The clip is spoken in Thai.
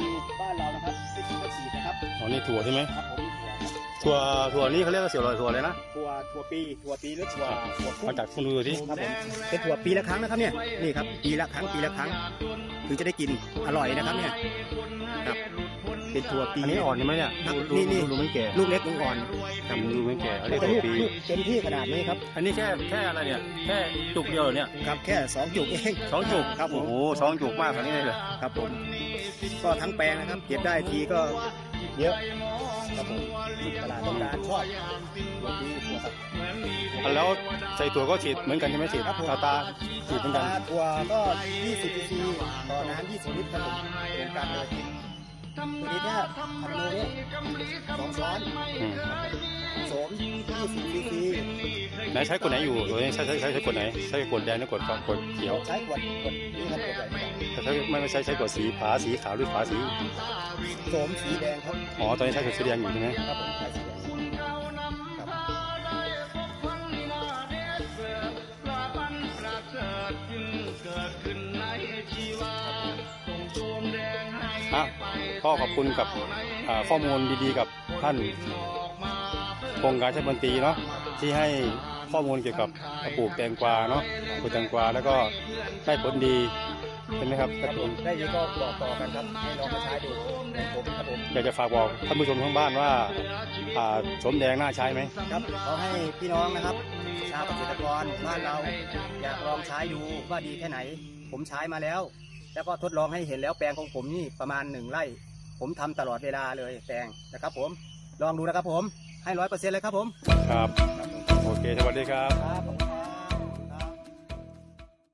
ปีบ้านเรานะครับไม่ฉีดก็ฉีดนะครับอ๋อนี่ถั่วใช่ไหมครับผม ถั่วถั่วนี่เขาเรียกว่าเสี่ยวลอยถั่วเลยนะถั่วถั่วปีถั่วปีหรือถั่วถั่วพุ่มาจากคุณดูสิครับผมเป็นถั่วปีละครั้งนะครับเนี่ยนี่ครับปีละครั้งปีละครั้งถึงจะได้กินอร่อยนะครับเนี่ยครับเป็นถั่วปีอันนี้อ่อนใช่ไหมเนี่ยครับดูนี่นี่ดูดูไม่แก่ลูกเล็กลูกอ่อนทำดูไม่แก่เขาเรียกแต่ถั่ลูวกปี ลูกเต็มที่ขนาดนี้ครับอันนี้แค่แค่อะไรเนี่ยแค่จุกเดียวเหรอเนี่ยครับแค่สองจุกเองสองจุกครับผมโอ้โหสองจุกมากขนาดนี้เลยเหรอครับผมก็ทั้งแปลงนะครับเก็บได้ทีก็ เยอะครับผมตลาดต้องการชอบถั่วปีถั่วครับอันแล้วใส่ถั่วก็ฉีดเหมือนกันใช่ไหมฉีดครับผมตาตาฉีดเหมือนกันถั่วก็ 20ซีซีต่อน้ำ20 ลิตรครับผมเหมือนกันเลยตัวนี้แค่พันโลเนี่ยสองช้อนอืมโสม20ซีซีไหนใช้กดไหนอยู่ตัวนี้ใช้ใช้ใช้ใช้กดไหนใช้กดแดงหรือกดกดเขียว ใช้ขวดขวดนี่ครับขวดใหญ่ แต่ถ้าไม่ไม่ใช้ใช้กดสีผาสีขาวหรือผาสีโสมสีแดงครับอ๋อตอนนี้ใช้กดสีแดงอยู่ใช่ไหมครับผมใช้สีแดงครับอะก็ขอบคุณกับอ่าข้อมูลดีๆกับท่านโครงการใช้บันตรีเนาะที่ให้ข้อมูลเกี่ยวกับปลูกแตงกวาเนาะปลูกแตงกวาแล้วก็ได้ผลดี ใช่ไหมครับครับผมได้ยินก็บอกต่อกันครับให้ลองมาใช้ดูของผมครับผมอยากจะฝากบอกท่านผู้ชมทั้งบ้านว่าอ่าสมแดงน่าใช้ไหมครับขอให้พี่น้องนะครับชาวเกษตรกรบ้านเราอยากลองใช้ดูว่าดีแค่ไหน ผมใช้มาแล้ว แล้วก็ทดลองให้เห็นแล้วแปลงของผมนี่ประมาณหนึ่งไร่ ผมทำตลอดเวลาเลยแปลงนะครับ ผมลองดูนะครับผมให้ร้อยเปอร์เซ็นต์เลยครับผมครับ โอเคสวัสดีครับ ครับ